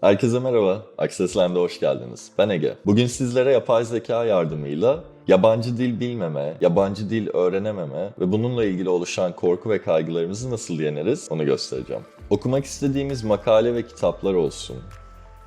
Herkese merhaba, Accessland'e hoş geldiniz. Ben Ege. Bugün sizlere yapay zeka yardımıyla yabancı dil bilmeme, yabancı dil öğrenememe ve bununla ilgili oluşan korku ve kaygılarımızı nasıl yeneriz onu göstereceğim. Okumak istediğimiz makale ve kitaplar olsun,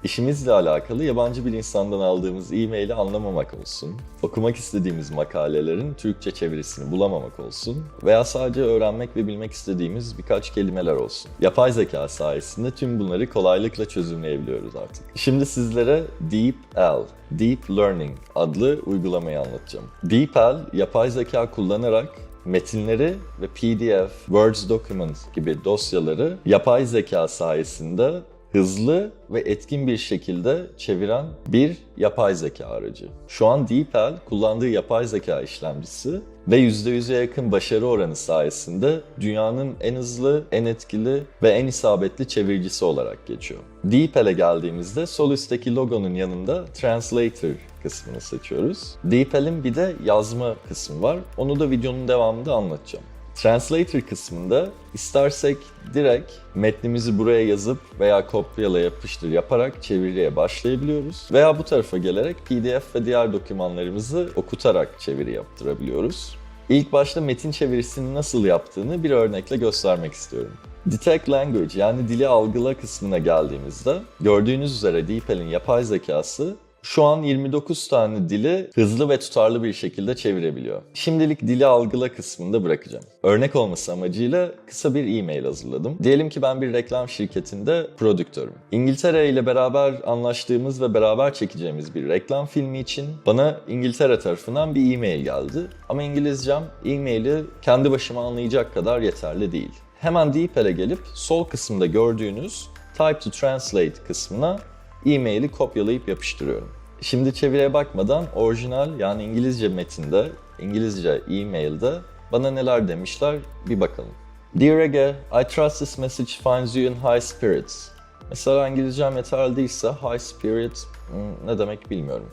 İşimizle alakalı yabancı bir insandan aldığımız e-maili anlamamak olsun, okumak istediğimiz makalelerin Türkçe çevirisini bulamamak olsun veya sadece öğrenmek ve bilmek istediğimiz birkaç kelimeler olsun. Yapay zeka sayesinde tüm bunları kolaylıkla çözümleyebiliyoruz artık. Şimdi sizlere DeepL, Deep Learning adlı uygulamayı anlatacağım. DeepL, yapay zeka kullanarak metinleri ve PDF, Word document gibi dosyaları yapay zeka sayesinde hızlı ve etkin bir şekilde çeviren bir yapay zeka aracı. Şu an DeepL kullandığı yapay zeka işlemcisi ve %100'e yakın başarı oranı sayesinde dünyanın en hızlı, en etkili ve en isabetli çeviricisi olarak geçiyor. DeepL'e geldiğimizde sol üstteki logonun yanında Translator kısmını seçiyoruz. DeepL'in bir de yazma kısmı var. Onu da videonun devamında anlatacağım. Translator kısmında istersek direkt metnimizi buraya yazıp veya kopyala yapıştır yaparak çeviriye başlayabiliyoruz. Veya bu tarafa gelerek PDF ve diğer dokümanlarımızı okutarak çeviri yaptırabiliyoruz. İlk başta metin çevirisini nasıl yaptığını bir örnekle göstermek istiyorum. Detect Language yani dili algıla kısmına geldiğimizde gördüğünüz üzere DeepL'in yapay zekası şu an 29 tane dili hızlı ve tutarlı bir şekilde çevirebiliyor. Şimdilik dili algıla kısmında bırakacağım. Örnek olması amacıyla kısa bir e-mail hazırladım. Diyelim ki ben bir reklam şirketinde prodüktörüm. İngiltere ile beraber anlaştığımız ve beraber çekeceğimiz bir reklam filmi için bana İngiltere tarafından bir e-mail geldi. Ama İngilizcem e-maili kendi başıma anlayacak kadar yeterli değil. Hemen DeepL'e gelip sol kısımda gördüğünüz Type to Translate kısmına e-maili kopyalayıp yapıştırıyorum. Şimdi çeviriye bakmadan orijinal yani İngilizce metinde, İngilizce e-mailde bana neler demişler bir bakalım. Dear Ege, I trust this message finds you in high spirits. Mesela İngilizcem yeterli değilse high spirit hmm, ne demek bilmiyorum.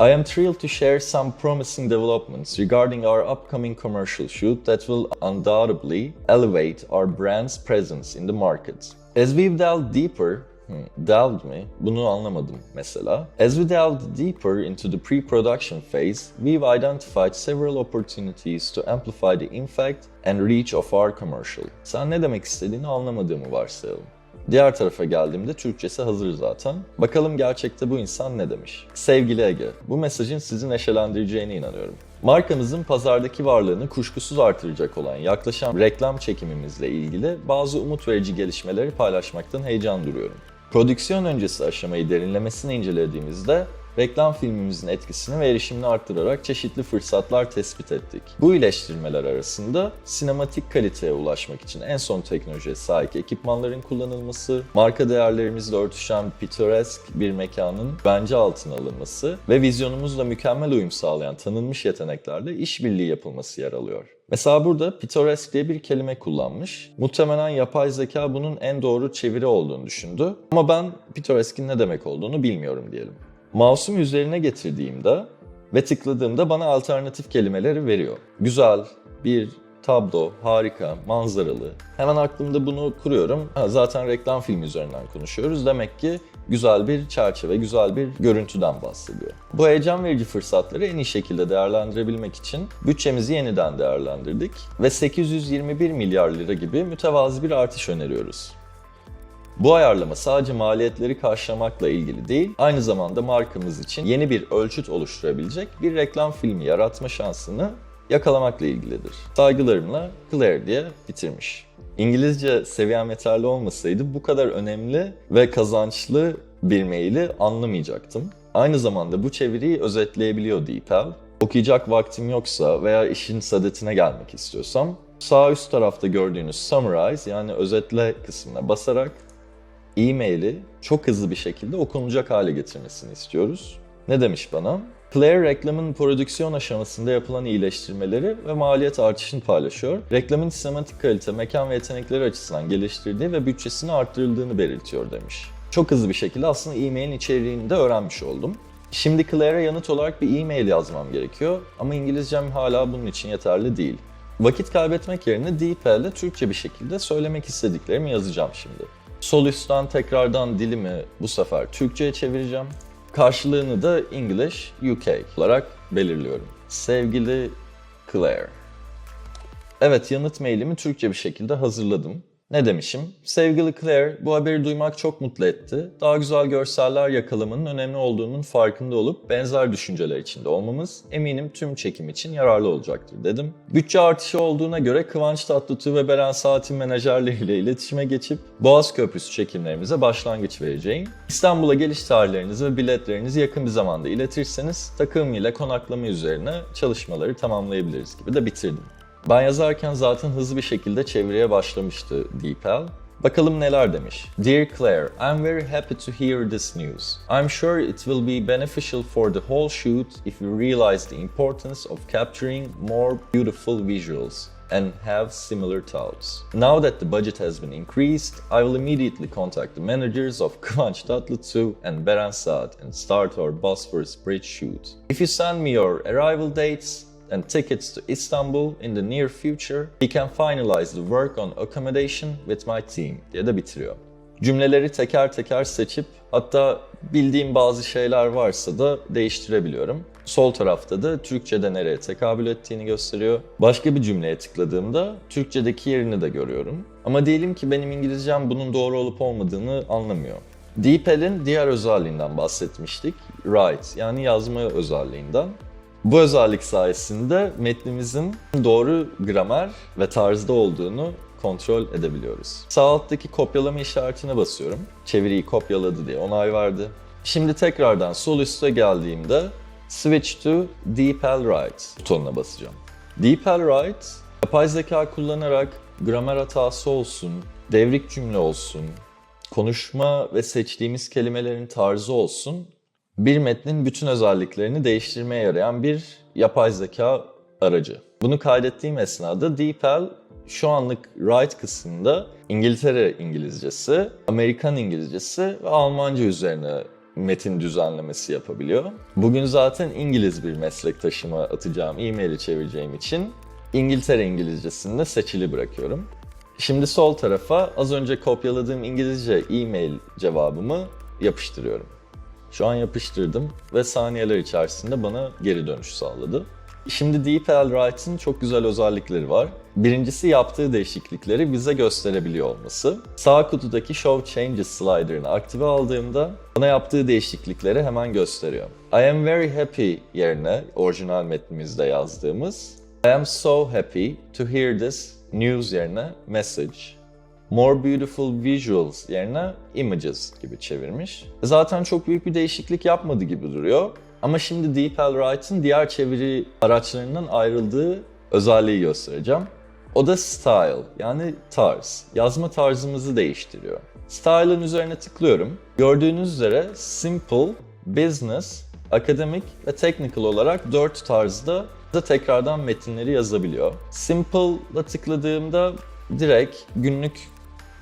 I am thrilled to share some promising developments regarding our upcoming commercial shoot that will undoubtedly elevate our brand's presence in the market. As we've delved deeper delved mi? Bunu anlamadım mesela. As we delved deeper into the pre-production phase, we've identified several opportunities to amplify the impact and reach of our commercial. Sen ne demek istediğini anlamadığımı varsayalım. Diğer tarafa geldiğimde Türkçesi hazır zaten. Bakalım gerçekte bu insan ne demiş? Sevgili Ege, bu mesajın sizi neşelendireceğine inanıyorum. Markamızın pazardaki varlığını kuşkusuz artıracak olan yaklaşan reklam çekimimizle ilgili bazı umut verici gelişmeleri paylaşmaktan heyecan duyuyorum. Prodüksiyon öncesi aşamayı derinlemesine incelediğimizde reklam filmimizin etkisini ve erişimini arttırarak çeşitli fırsatlar tespit ettik. Bu iyileştirmeler arasında sinematik kaliteye ulaşmak için en son teknolojiye sahip ekipmanların kullanılması, marka değerlerimizle örtüşen pittoresk bir mekanın bence altına alınması ve vizyonumuzla mükemmel uyum sağlayan tanınmış yeteneklerle işbirliği yapılması yer alıyor. Mesela burada pittoresk diye bir kelime kullanmış. Muhtemelen yapay zeka bunun en doğru çeviri olduğunu düşündü. Ama ben pittoresk'in ne demek olduğunu bilmiyorum diyelim. Mouse'umu üzerine getirdiğimde ve tıkladığımda bana alternatif kelimeleri veriyor. Güzel, bir, tablo, harika, manzaralı. Hemen aklımda bunu kuruyorum. Ha, zaten reklam filmi üzerinden konuşuyoruz. Demek ki güzel bir çerçeve, güzel bir görüntüden bahsediyor. Bu heyecan verici fırsatları en iyi şekilde değerlendirebilmek için bütçemizi yeniden değerlendirdik ve 821 milyar lira gibi mütevazi bir artış öneriyoruz. Bu ayarlama sadece maliyetleri karşılamakla ilgili değil, aynı zamanda markamız için yeni bir ölçüt oluşturabilecek bir reklam filmi yaratma şansını yakalamakla ilgilidir. Saygılarımla Claire diye bitirmiş. İngilizce seviyem yeterli olmasaydı bu kadar önemli ve kazançlı bir maili anlamayacaktım. Aynı zamanda bu çeviriyi özetleyebiliyor DeepL. Okuyacak vaktim yoksa veya işin sadetine gelmek istiyorsam sağ üst tarafta gördüğünüz summarize yani özetle kısmına basarak e-maili çok hızlı bir şekilde okunacak hale getirmesini istiyoruz. Ne demiş bana? Claire reklamın prodüksiyon aşamasında yapılan iyileştirmeleri ve maliyet artışını paylaşıyor. Reklamın sinematik kalite, mekan ve yetenekleri açısından geliştirdiği ve bütçesini arttırıldığını belirtiyor demiş. Çok hızlı bir şekilde aslında e-mailin içeriğini de öğrenmiş oldum. Şimdi Claire'e yanıt olarak bir e-mail yazmam gerekiyor ama İngilizcem hala bunun için yeterli değil. Vakit kaybetmek yerine DeepL'de Türkçe bir şekilde söylemek istediklerimi yazacağım şimdi. Sol üstten tekrardan dilimi bu sefer Türkçe'ye çevireceğim. Karşılığını da English UK olarak belirliyorum. Sevgili Claire. Evet yanıt mailimi Türkçe bir şekilde hazırladım. Ne demişim? Sevgili Claire, bu haberi duymak çok mutlu etti. Daha güzel görseller yakalamanın önemli olduğunun farkında olup benzer düşünceler içinde olmamız eminim tüm çekim için yararlı olacaktır dedim. Bütçe artışı olduğuna göre Kıvanç Tatlıtuğ ve Beren Saat'in menajerleriyle iletişime geçip Boğaz Köprüsü çekimlerimize başlangıç vereceğim. İstanbul'a geliş tarihlerinizi ve biletlerinizi yakın bir zamanda iletirseniz takım ile konaklama üzerine çalışmaları tamamlayabiliriz gibi de bitirdim. Ben yazarken zaten hızlı bir şekilde çevireye başlamıştı Deepel. Bakalım neler demiş. Dear Claire, I'm very happy to hear this news. I'm sure it will be beneficial for the whole shoot if you realize the importance of capturing more beautiful visuals and have similar thoughts. Now that the budget has been increased, I will immediately contact the managers of Kıvanç Tatlıtuğ and Beren Saat and start our Bosphorus Bridge shoot. If you send me your arrival dates, and tickets to Istanbul in the near future, we can finalize the work on accommodation with my team diye de bitiriyor. Cümleleri teker teker seçip hatta bildiğim bazı şeyler varsa da değiştirebiliyorum. Sol tarafta da Türkçe'de nereye tekabül ettiğini gösteriyor. Başka bir cümleye tıkladığımda Türkçedeki yerini de görüyorum. Ama diyelim ki benim İngilizcem bunun doğru olup olmadığını anlamıyor. DeepL'in diğer özelliğinden bahsetmiştik. Write yani yazma özelliğinden. Bu özellik sayesinde metnimizin doğru gramer ve tarzda olduğunu kontrol edebiliyoruz. Sağ alttaki kopyalama işaretine basıyorum. Çeviriyi kopyaladı diye onay verdi. Şimdi tekrardan sol üste geldiğimde Switch to DeepL Write butonuna basacağım. DeepL Write, yapay zeka kullanarak gramer hatası olsun, devrik cümle olsun, konuşma ve seçtiğimiz kelimelerin tarzı olsun bir metnin bütün özelliklerini değiştirmeye yarayan bir yapay zeka aracı. Bunu kaydettiğim esnada DeepL şu anlık write kısmında İngiltere İngilizcesi, Amerikan İngilizcesi ve Almanca üzerine metin düzenlemesi yapabiliyor. Bugün zaten İngiliz bir meslektaşıma atacağım e-maili çevireceğim için İngiltere İngilizcesini de seçili bırakıyorum. Şimdi sol tarafa az önce kopyaladığım İngilizce e-mail cevabımı yapıştırıyorum. Şu an yapıştırdım ve saniyeler içerisinde bana geri dönüş sağladı. Şimdi DeepL Write'ın çok güzel özellikleri var. Birincisi yaptığı değişiklikleri bize gösterebiliyor olması. Sağ kutudaki Show Changes slider'ını aktive aldığımda bana yaptığı değişiklikleri hemen gösteriyor. I am very happy yerine orijinal metnimizde yazdığımız I am so happy to hear this news yerine message More Beautiful Visuals yerine Images gibi çevirmiş. Zaten çok büyük bir değişiklik yapmadı gibi duruyor. Ama şimdi DeepL Write'ın diğer çeviri araçlarından ayrıldığı özelliği göstereceğim. O da style yani tarz. Yazma tarzımızı değiştiriyor. Style'ın üzerine tıklıyorum. Gördüğünüz üzere simple, business, academic ve technical olarak dört tarzda da tekrardan metinleri yazabiliyor. Simple'la tıkladığımda direkt günlük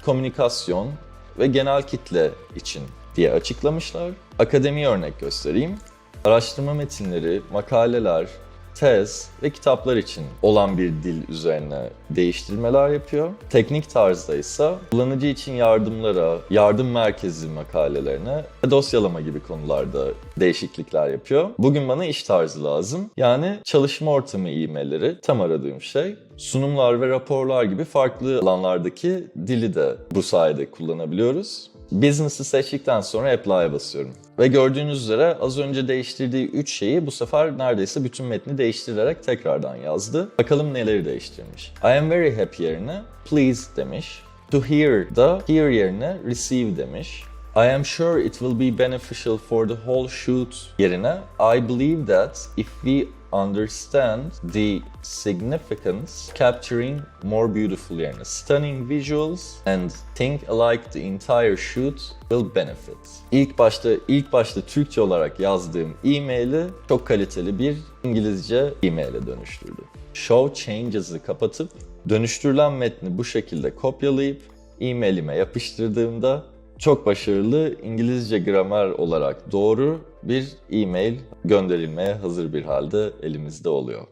komünikasyon ve genel kitle için diye açıklamışlar. Akademi örnek göstereyim. Araştırma metinleri, makaleler, tez ve kitaplar için olan bir dil üzerine değiştirmeler yapıyor. Teknik tarzda ise kullanıcı için yardımlara, yardım merkezi makalelerine ve dosyalama gibi konularda değişiklikler yapıyor. Bugün bana iş tarzı lazım. Yani çalışma ortamı e-mailleri tam aradığım şey. Sunumlar ve raporlar gibi farklı alanlardaki dili de bu sayede kullanabiliyoruz. Business'ı seçtikten sonra Apply'a basıyorum. Ve gördüğünüz üzere az önce değiştirdiği 3 şeyi bu sefer neredeyse bütün metni değiştirerek tekrardan yazdı. Bakalım neleri değiştirmiş. I am very happy yerine please demiş. To hear da hear yerine receive demiş. I am sure it will be beneficial for the whole shoot yerine I believe that if we understand the significance capturing more beautiful yerine stunning visuals and think alike the entire shoot will benefit. İlk başta ilk başta Türkçe olarak yazdığım e-maili çok kaliteli bir İngilizce e-maile dönüştürdü. Show changes'ı kapatıp dönüştürülen metni bu şekilde kopyalayıp e-mailime yapıştırdığımda çok başarılı İngilizce gramer olarak doğru bir e-mail gönderilmeye hazır bir halde elimizde oluyor.